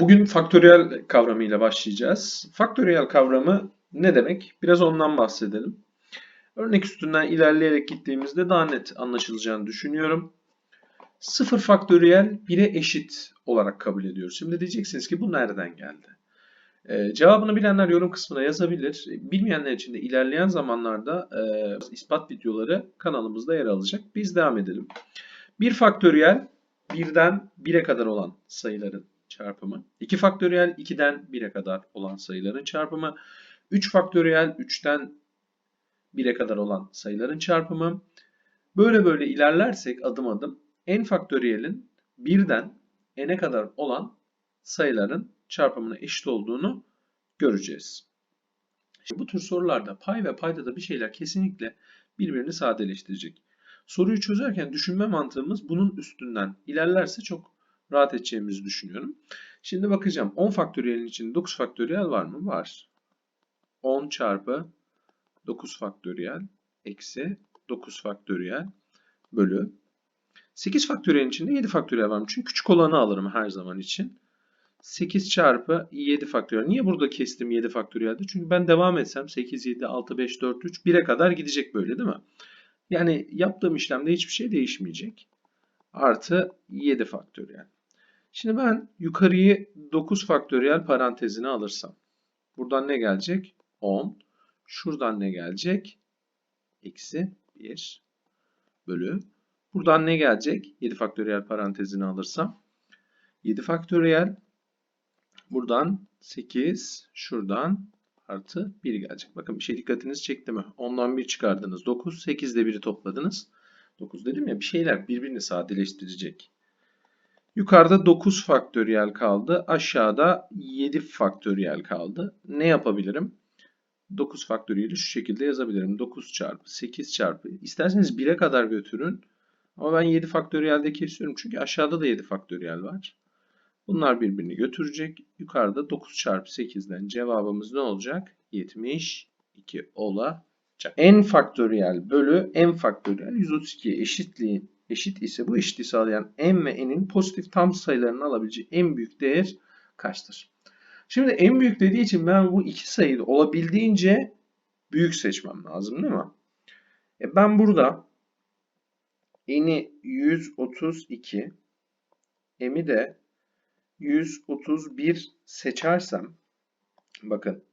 Bugün faktöriyel kavramıyla başlayacağız. Faktöriyel kavramı ne demek? Biraz ondan bahsedelim. Örnek üstünden ilerleyerek gittiğimizde daha net anlaşılacağını düşünüyorum. 0 faktöriyel 1'e eşit olarak kabul ediyoruz. Şimdi diyeceksiniz ki bu nereden geldi? Ee, cevabını bilenler yorum kısmına yazabilir. Bilmeyenler için de ilerleyen zamanlarda e, ispat videoları kanalımızda yer alacak. Biz devam edelim. 1 faktöriyel 1'den 1'e kadar olan sayıların çarpımı. 2 faktöriyel 2'den 1'e kadar olan sayıların çarpımı. 3 faktöriyel 3'ten 1'e kadar olan sayıların çarpımı. Böyle böyle ilerlersek adım adım n faktöriyelin 1'den n'e kadar olan sayıların çarpımına eşit olduğunu göreceğiz. Bu tür sorularda pay ve payda da bir şeyler kesinlikle birbirini sadeleştirecek. Soruyu çözerken düşünme mantığımız bunun üstünden ilerlerse çok rahat edeceğimizi düşünüyorum. Şimdi bakacağım 10 faktöriyelin içinde 9 faktöriyel var mı? Var. 10 çarpı 9 faktöriyel eksi 9 faktöriyel bölü 8 faktöriyelin içinde 7 faktöriyel var mı? Çünkü küçük olanı alırım her zaman için. 8 çarpı 7 faktöriyel. Niye burada kestim 7 faktöriyelde? Çünkü ben devam etsem 8, 7, 6, 5, 4, 3, 1'e kadar gidecek böyle değil mi? Yani yaptığım işlemde hiçbir şey değişmeyecek. Artı 7 faktöriyel. Şimdi ben yukarıyı 9 faktöriyel parantezine alırsam. Buradan ne gelecek? 10. Şuradan ne gelecek? Eksi 1 bölü. Buradan ne gelecek? 7 faktöriyel parantezine alırsam. 7 faktöriyel. Buradan 8. Şuradan artı 1 gelecek. Bakın bir şey dikkatinizi çekti mi? 10'dan 1 çıkardınız. 9. 8 ile 1'i topladınız. 9 dedim ya bir şeyler birbirini sadeleştirecek. Yukarıda 9 faktöriyel kaldı. Aşağıda 7 faktöriyel kaldı. Ne yapabilirim? 9 faktöriyeli şu şekilde yazabilirim. 9 çarpı 8 çarpı. İsterseniz 1'e kadar götürün. Ama ben 7 faktöriyelde kesiyorum. Çünkü aşağıda da 7 faktöriyel var. Bunlar birbirini götürecek. Yukarıda 9 çarpı 8'den cevabımız ne olacak? 72 olacak. n faktöriyel bölü n faktöriyel 132 eşitliği eşit ise bu eşitliği sağlayan n ve n'in pozitif tam sayılarını alabileceği en büyük değer kaçtır? Şimdi en büyük dediği için ben bu iki sayıyı olabildiğince büyük seçmem lazım değil mi? E ben burada n'i 132 m'i de 131 seçersem bakın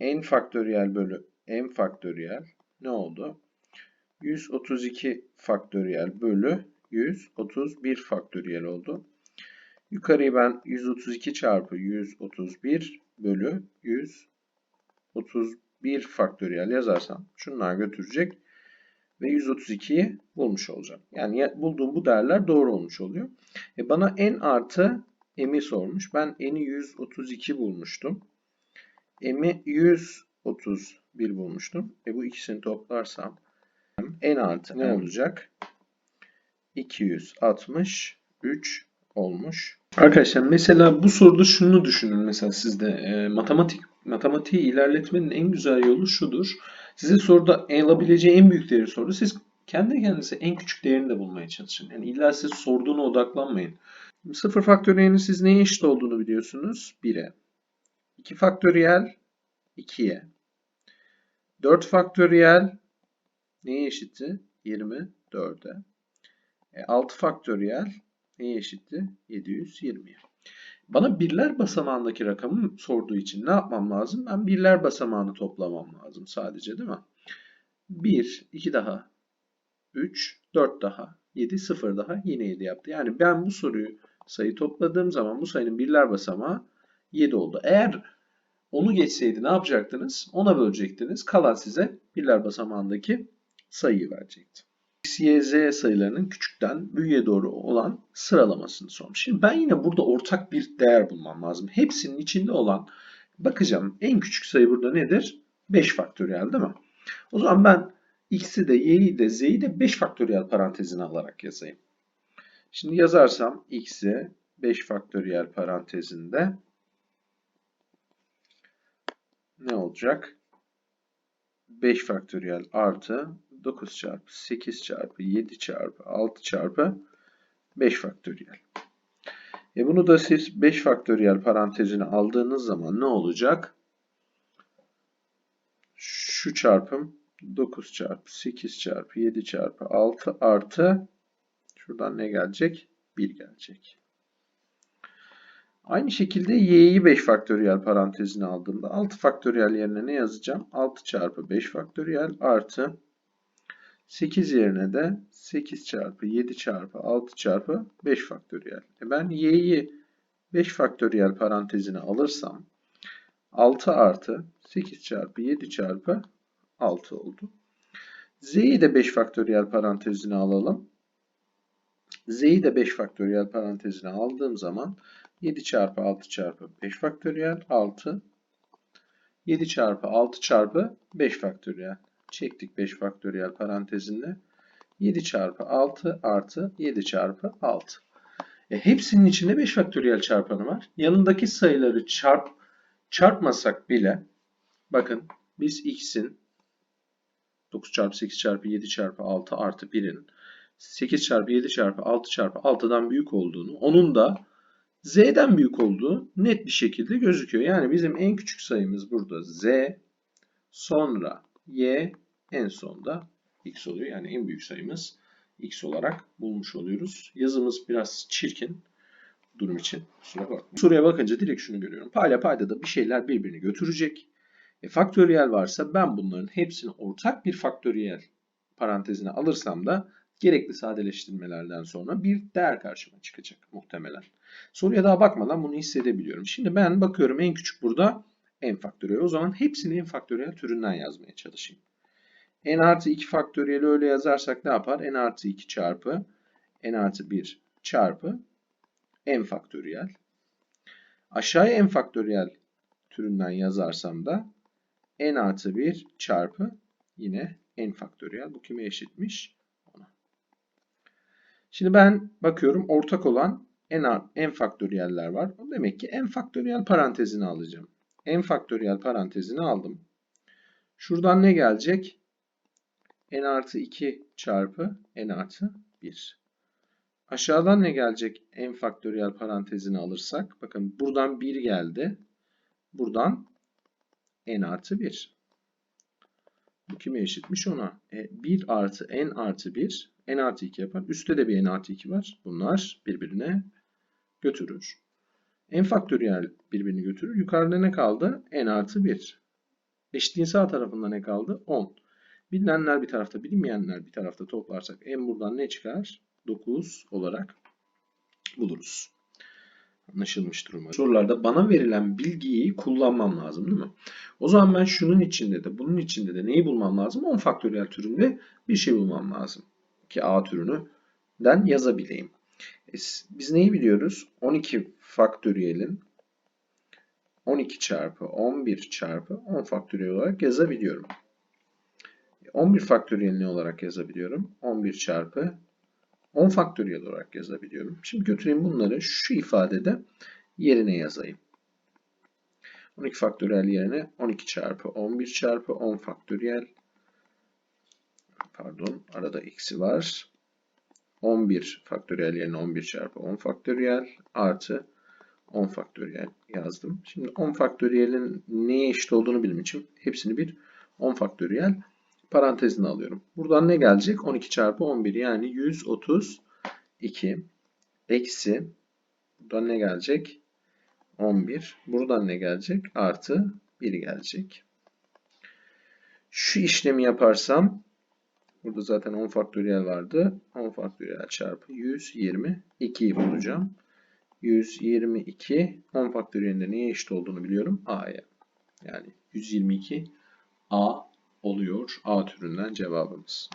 n faktöriyel bölü m faktöriyel ne oldu? 132 faktöriyel bölü 131 faktöriyel oldu. Yukarıyı ben 132 çarpı 131 bölü 131 faktöriyel yazarsam şunlar götürecek ve 132'yi bulmuş olacağım. Yani bulduğum bu değerler doğru olmuş oluyor. E bana n artı m'i sormuş. Ben n'i 132 bulmuştum. m'i 131 bulmuştum. E bu ikisini toplarsam n artı ne olacak? 263 olmuş. Arkadaşlar mesela bu soruda şunu düşünün mesela sizde e, matematik matematiği ilerletmenin en güzel yolu şudur. Size soruda alabileceği en büyük değeri sordu. Siz kendi kendinize en küçük değerini de bulmaya çalışın. Yani illa siz sorduğuna odaklanmayın. Sıfır faktöriyelin siz neye eşit olduğunu biliyorsunuz? 1'e. 2 faktöriyel 2'ye. 4 faktöriyel neye eşitti? 24'e. E, 6 faktöriyel neye eşitti? 720'ye. Bana birler basamağındaki rakamı sorduğu için ne yapmam lazım? Ben birler basamağını toplamam lazım sadece değil mi? 1, 2 daha, 3, 4 daha, 7, 0 daha yine 7 yaptı. Yani ben bu soruyu sayı topladığım zaman bu sayının birler basamağı 7 oldu. Eğer onu geçseydi ne yapacaktınız? Ona bölecektiniz. Kalan size birler basamağındaki sayıyı verecekti. X, Y, Z sayılarının küçükten büyüğe doğru olan sıralamasını sormuş. Şimdi ben yine burada ortak bir değer bulmam lazım. Hepsinin içinde olan bakacağım en küçük sayı burada nedir? 5 faktöriyel değil mi? O zaman ben X'i de Y'yi de Z'yi de 5 faktöriyel parantezine alarak yazayım. Şimdi yazarsam X'i 5 faktöriyel parantezinde ne olacak? 5 faktöriyel artı 9 çarpı 8 çarpı 7 çarpı 6 çarpı 5 faktöriyel. E bunu da siz 5 faktöriyel parantezine aldığınız zaman ne olacak? Şu çarpım 9 çarpı 8 çarpı 7 çarpı 6 artı şuradan ne gelecek? 1 gelecek. Aynı şekilde y'yi 5 faktöriyel parantezine aldığımda 6 faktöriyel yerine ne yazacağım? 6 çarpı 5 faktöriyel artı 8 yerine de 8 çarpı 7 çarpı 6 çarpı 5 faktöriyel. E ben y'yi 5 faktöriyel parantezine alırsam 6 artı 8 çarpı 7 çarpı 6 oldu. Z'yi de 5 faktöriyel parantezine alalım. Z'yi de 5 faktöriyel parantezine aldığım zaman 7 çarpı 6 çarpı 5 faktöriyel 6 7 çarpı 6 çarpı 5 faktöriyel. Çektik 5 faktöriyel parantezinde. 7 çarpı 6 artı 7 çarpı 6. E, hepsinin içinde 5 faktöriyel çarpanı var. Yanındaki sayıları çarp çarpmasak bile bakın biz x'in 9 çarpı 8 çarpı 7 çarpı 6 artı 1'in 8 çarpı 7 çarpı 6 çarpı 6'dan büyük olduğunu, onun da z'den büyük olduğu net bir şekilde gözüküyor. Yani bizim en küçük sayımız burada z, sonra y, en sonda x oluyor. Yani en büyük sayımız x olarak bulmuş oluyoruz. Yazımız biraz çirkin durum için. Soruya bakınca direkt şunu görüyorum. Payla payda da bir şeyler birbirini götürecek. E, faktöriyel varsa ben bunların hepsini ortak bir faktöriyel parantezine alırsam da gerekli sadeleştirmelerden sonra bir değer karşıma çıkacak muhtemelen. Soruya daha bakmadan bunu hissedebiliyorum. Şimdi ben bakıyorum en küçük burada n faktöriyel. O zaman hepsini n faktöriyel türünden yazmaya çalışayım. N artı 2 faktöriyeli öyle yazarsak ne yapar? n artı 2 çarpı n artı 1 çarpı n faktöriyel. Aşağıya n faktöriyel türünden yazarsam da n artı 1 çarpı yine n faktöriyel. Bu kime eşitmiş? Ona. Şimdi ben bakıyorum ortak olan n, n faktöriyeller var. Demek ki n faktöriyel parantezini alacağım. n faktöriyel parantezini aldım. Şuradan ne gelecek? N artı 2 çarpı n artı 1. Aşağıdan ne gelecek? n faktöriyel parantezini alırsak. Bakın buradan 1 geldi. Buradan n artı 1. Bu kime eşitmiş ona? E, 1 artı n artı 1 n artı 2 yapar. Üstte de bir n artı 2 var. Bunlar birbirine götürür. n faktöriyel birbirini götürür. Yukarıda ne kaldı? n artı 1. Eşitliğin sağ tarafında ne kaldı? 10. Bilinenler bir tarafta, bilinmeyenler bir tarafta toplarsak n buradan ne çıkar? 9 olarak buluruz. Anlaşılmıştır umarım. Sorularda bana verilen bilgiyi kullanmam lazım değil mi? O zaman ben şunun içinde de bunun içinde de neyi bulmam lazım? 10 faktöriyel türünde bir şey bulmam lazım. Ki A türününden yazabileyim. E, biz neyi biliyoruz? 12 faktöriyelin 12 çarpı 11 çarpı 10 faktöriyel olarak yazabiliyorum. 11 faktöriyel ne olarak yazabiliyorum? 11 çarpı 10 faktöriyel olarak yazabiliyorum. Şimdi götüreyim bunları şu ifadede yerine yazayım. 12 faktöriyel yerine 12 çarpı 11 çarpı 10 faktöriyel pardon arada eksi var. 11 faktöriyel yerine 11 çarpı 10 faktöriyel artı 10 faktöriyel yazdım. Şimdi 10 faktöriyelin neye eşit olduğunu bilmem için hepsini bir 10 faktöriyel parantezine alıyorum. Buradan ne gelecek? 12 çarpı 11 yani 132 eksi buradan ne gelecek? 11. Buradan ne gelecek? Artı 1 gelecek. Şu işlemi yaparsam burada zaten 10 faktöriyel vardı. 10 faktöriyel çarpı 122'yi bulacağım. 122 10 faktöriyelinde neye eşit olduğunu biliyorum. A'ya. Yani 122 A oluyor A türünden cevabımız.